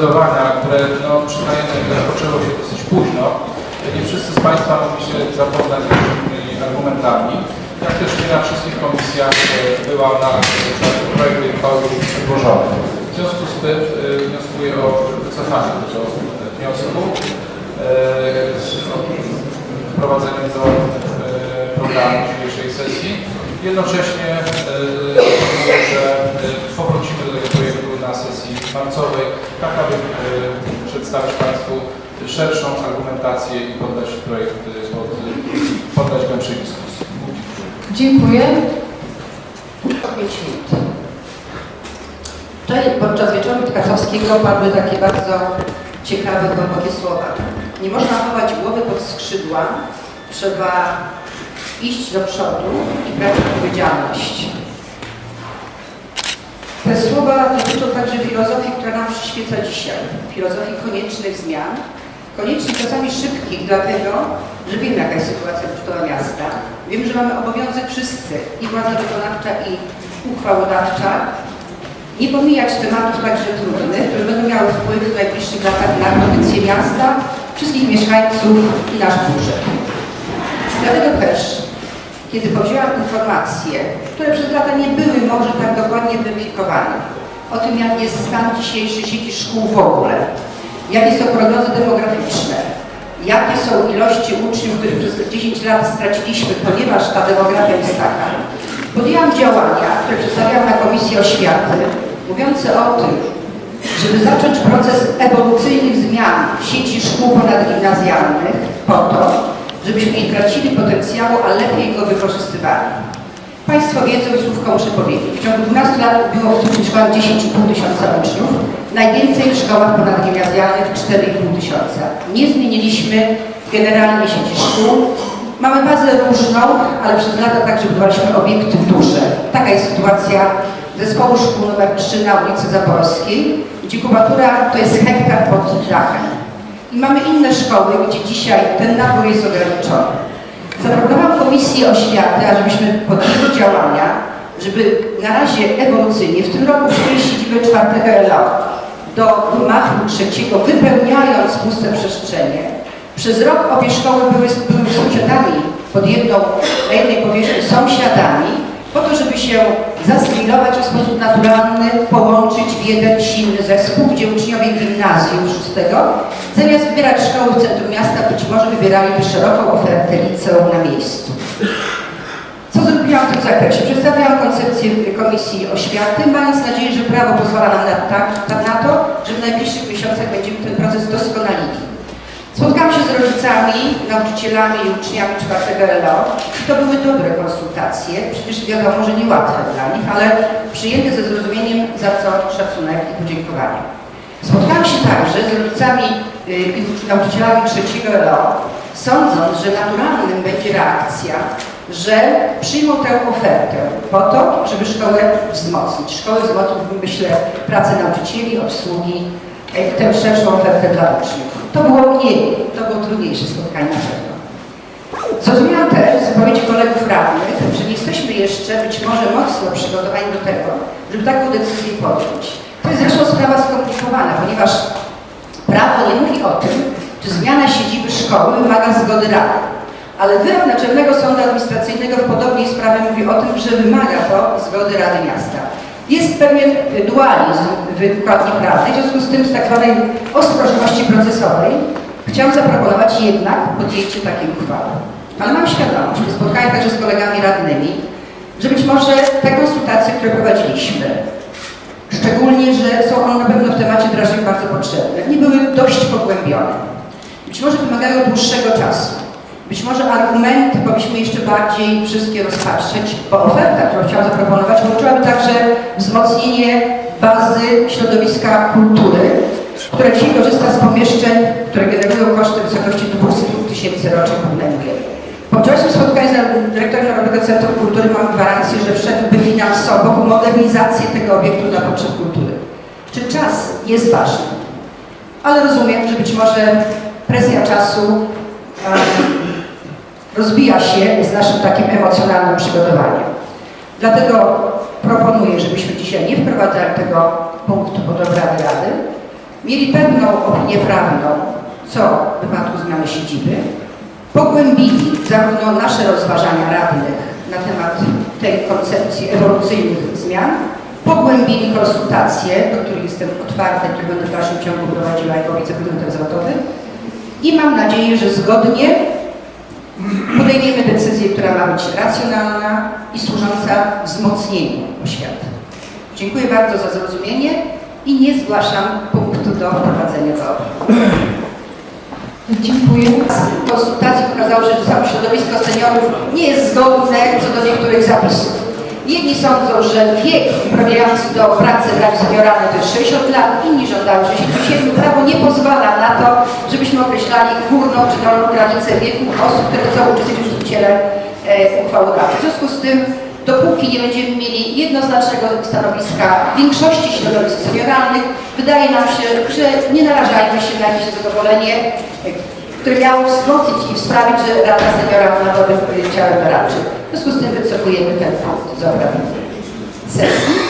które no, przyznajemy, rozpoczęło się dosyć późno. Nie wszyscy z Państwa mogli się zapoznać z różnymi argumentami. Jak też nie na wszystkich komisjach e, była na projekt uchwały przedłożony. W związku z tym e, wnioskuję o wycofanie tego wniosku e, z wprowadzeniem do programu dzisiejszej sesji. Jednocześnie że e, powrócimy do tego projektu na sesji marcowej, tak aby e, przedstawić Państwu szerszą argumentację i poddać projekt e, pod, poddać głębszej dyskusji. Dziękuję. 5 minut. Wczoraj podczas wieczoru Tkachowskiego padły takie bardzo ciekawe, głębokie słowa. Nie można chować głowy pod skrzydła, trzeba iść do przodu i brać odpowiedzialność. Te słowa dotyczą także filozofii, która nam przyświeca dzisiaj. Filozofii koniecznych zmian, koniecznych czasami szybkich, dlatego, że wiemy jaka jest sytuacja budżetowa miasta. Wiem, że mamy obowiązek wszyscy, i władza wykonawcza, i uchwałodawcza, nie pomijać tematów także trudnych, które będą miały wpływ w najbliższych latach na kondycję miasta, wszystkich mieszkańców i nasz budżet. Dlatego też, kiedy powzięłam informacje, które przez lata nie były może tak dokładnie weryfikowane, o tym, jak jest stan dzisiejszy sieci szkół w ogóle, jakie są prognozy demograficzne, jakie są ilości uczniów, których przez 10 lat straciliśmy, ponieważ ta demografia jest taka, podjęłam działania, które przedstawiałam na Komisji Oświaty, mówiące o tym, żeby zacząć proces ewolucyjnych zmian w sieci szkół ponadgimnazjalnych po to, żebyśmy nie tracili potencjału, a lepiej go wykorzystywali. Państwo wiedzą i słówko muszę powiedzieć. W ciągu 12 lat było uczęszczowanych 10,5 tysiąca uczniów. Najwięcej w szkołach ponadgimnazjalnych 4,5 tysiąca. Nie zmieniliśmy generalnie sieci szkół. Mamy bazę różną, ale przez lata także budowaliśmy obiekty duże. Taka jest sytuacja zespołu szkół nr 3 na ulicy Zaborskiej, gdzie kubatura to jest hektar pod dachem. I mamy inne szkoły, gdzie dzisiaj ten nabór jest ograniczony. Zaproponowałam Komisji Oświaty, ażebyśmy podjęli działania, żeby na razie ewolucyjnie w tym roku przejść siedzibę czwartego LO do gmachu trzeciego, wypełniając puste przestrzenie. Przez rok obie szkoły były, były sąsiadami pod jedną, na jednej powierzchni sąsiadami, po to, żeby się zasymilować w sposób naturalny, połączyć w jeden silny zespół, gdzie uczniowie gimnazjum szóstego, zamiast wybierać szkoły w centrum miasta, być może wybieraliby szeroką ofertę liceum na miejscu. Co zrobiłam w tym zakresie? Przedstawiłam koncepcję Komisji Oświaty, mając nadzieję, że prawo pozwala nam na, tak, na to, że w najbliższych miesiącach będziemy ten proces doskonalili. Spotkałam się z rodzicami, nauczycielami i uczniami czwartego LO i to były dobre konsultacje, przecież wiadomo, że niełatwe dla nich, ale przyjęte ze zrozumieniem, za co szacunek i podziękowanie. Spotkałam się także z rodzicami y, i nauczycielami trzeciego LO, sądząc, że naturalnym będzie reakcja, że przyjmą tę ofertę po to, żeby szkołę wzmocnić. Szkołę wzmocnić, myślę, pracę nauczycieli, obsługi, tę szerszą ofertę dla uczniów. To było mniej, to było trudniejsze spotkanie na pewno. Zrozumiałam też z wypowiedzi kolegów radnych, że nie jesteśmy jeszcze być może mocno przygotowani do tego, żeby taką decyzję podjąć. To jest zresztą sprawa skomplikowana, ponieważ prawo nie mówi o tym, czy zmiana siedziby szkoły wymaga zgody rady. Ale wyrok Naczelnego Sądu Administracyjnego w podobnej sprawie mówi o tym, że wymaga to zgody Rady Miasta. Jest pewien dualizm wykładni prawnej, w związku z tym z tak zwanej ostrożności procesowej chciałam zaproponować jednak podjęcie takiej uchwały. Ale mam świadomość, że spotkałem także z kolegami radnymi, że być może te konsultacje, które prowadziliśmy, szczególnie, że są one na pewno w temacie wdrażania bardzo potrzebne, nie były dość pogłębione. Być może wymagają dłuższego czasu. Być może argumenty powinniśmy jeszcze bardziej wszystkie rozpatrzeć, bo oferta, którą chciałam zaproponować, łączyłaby także wzmocnienie bazy środowiska kultury, która dzisiaj korzysta z pomieszczeń, które generują koszty w wysokości 200 tysięcy rocznie podnajmuje. Po wczorajszym spotkaniu z dyrektorem Narodowego Centrum Kultury mam gwarancję, że wszedłby finansowo w modernizację tego obiektu dla potrzeb kultury. Czy czas jest ważny? Ale rozumiem, że być może presja czasu rozbija się z naszym takim emocjonalnym przygotowaniem. Dlatego proponuję, żebyśmy dzisiaj nie wprowadzali tego punktu pod obrady Rady, mieli pewną opinię prawną, co w wypadku zmiany siedziby, pogłębili zarówno nasze rozważania radnych na temat tej koncepcji ewolucyjnych zmian, pogłębili konsultacje, do których jestem otwarta które będę w dalszym ciągu prowadziła jako wiceprezydent exotowy i mam nadzieję, że zgodnie podejmiemy decyzję, która ma być racjonalna i służąca wzmocnieniu oświaty. Dziękuję bardzo za zrozumienie i nie zgłaszam punktu do wprowadzenia do obrad. Dziękuję. W konsultacji okazało się, że całe środowisko seniorów nie jest zgodne co do niektórych zapisów. Jedni sądzą, że wiek uprawiający do pracy wręcz senioralnej to jest 60 lat, inni żądają 67. Prawo nie pozwala na to, żebyśmy określali górną czy dolną granicę wieku osób, które w udziale e, uchwałodawcy. W związku z tym, dopóki nie będziemy mieli jednoznacznego stanowiska większości środowisk senioralnych, wydaje nam się, że nie narażajmy się na jakieś zadowolenie, które miało wzmocnić i sprawić, że Rada Seniora ma nowy ciałem doradczy. W związku z tym wycofujemy ten punkt z sesji.